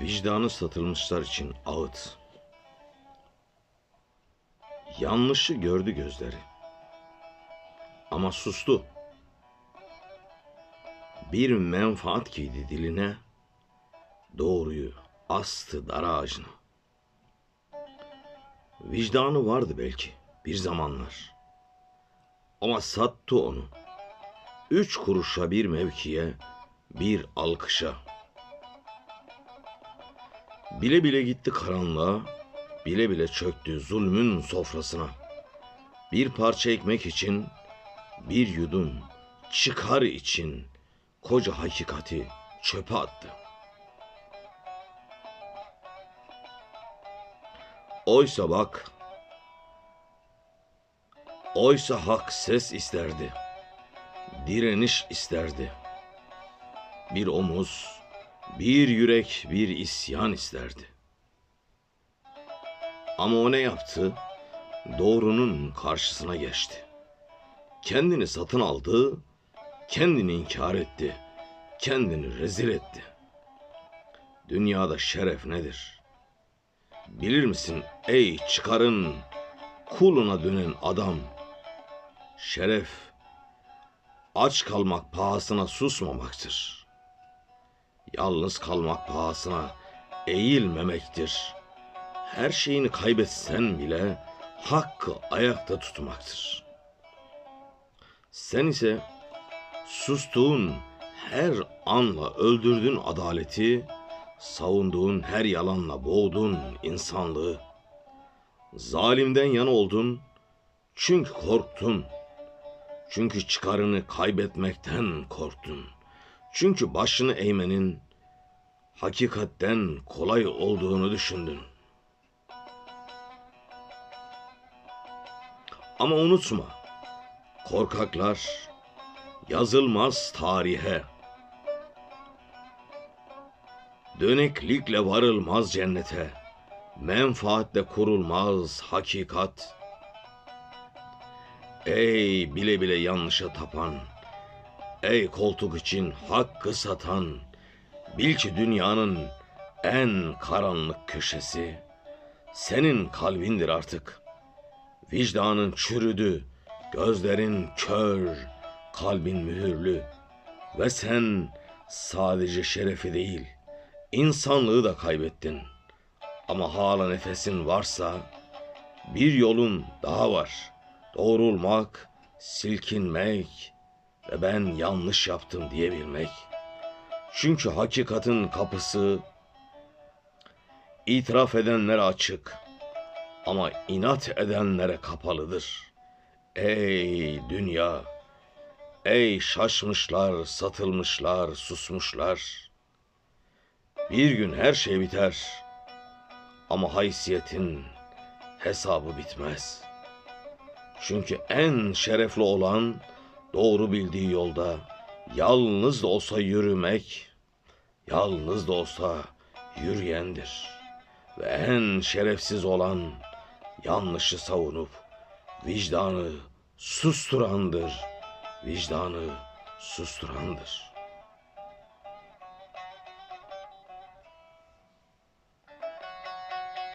Vicdanı satılmışlar için ağıt. Yanlışı gördü gözleri. Ama sustu. Bir menfaat giydi diline. Doğruyu astı dar ağacına. Vicdanı vardı belki bir zamanlar. Ama sattı onu. Üç kuruşa bir mevkiye, bir alkışa. Bile bile gitti karanlığa, bile bile çöktü zulmün sofrasına. Bir parça ekmek için, bir yudum çıkar için koca hakikati çöpe attı. Oysa bak, oysa hak ses isterdi, direniş isterdi. Bir omuz, bir yürek, bir isyan isterdi. Ama o ne yaptı? Doğrunun karşısına geçti. Kendini satın aldı, kendini inkar etti, kendini rezil etti. Dünyada şeref nedir? Bilir misin ey çıkarın kuluna dönen adam? Şeref aç kalmak pahasına susmamaktır. Yalnız kalmak pahasına eğilmemektir. Her şeyini kaybetsen bile hakkı ayakta tutmaktır. Sen ise sustuğun her anla öldürdün adaleti, savunduğun her yalanla boğdun insanlığı. Zalimden yana oldun çünkü korktun. Çünkü çıkarını kaybetmekten korktun. Çünkü başını eğmenin hakikatten kolay olduğunu düşündün. Ama unutma, korkaklar yazılmaz tarihe. Döneklikle varılmaz cennete, menfaatle kurulmaz hakikat. Ey bile bile yanlışa tapan, ey koltuk için hakkı satan, bil ki dünyanın en karanlık köşesi senin kalbindir artık. Vicdanın çürüdü, gözlerin kör, kalbin mühürlü ve sen sadece şerefi değil, insanlığı da kaybettin. Ama hala nefesin varsa bir yolun daha var. Doğrulmak, silkinmek ve ben yanlış yaptım diyebilmek. Çünkü hakikatin kapısı itiraf edenlere açık ama inat edenlere kapalıdır. Ey dünya, ey şaşmışlar, satılmışlar, susmuşlar. Bir gün her şey biter ama haysiyetin hesabı bitmez. Çünkü en şerefli olan doğru bildiği yolda yalnız da olsa yürümek, yalnız da olsa yürüyendir. Ve en şerefsiz olan yanlışı savunup vicdanı susturandır. Vicdanı susturandır.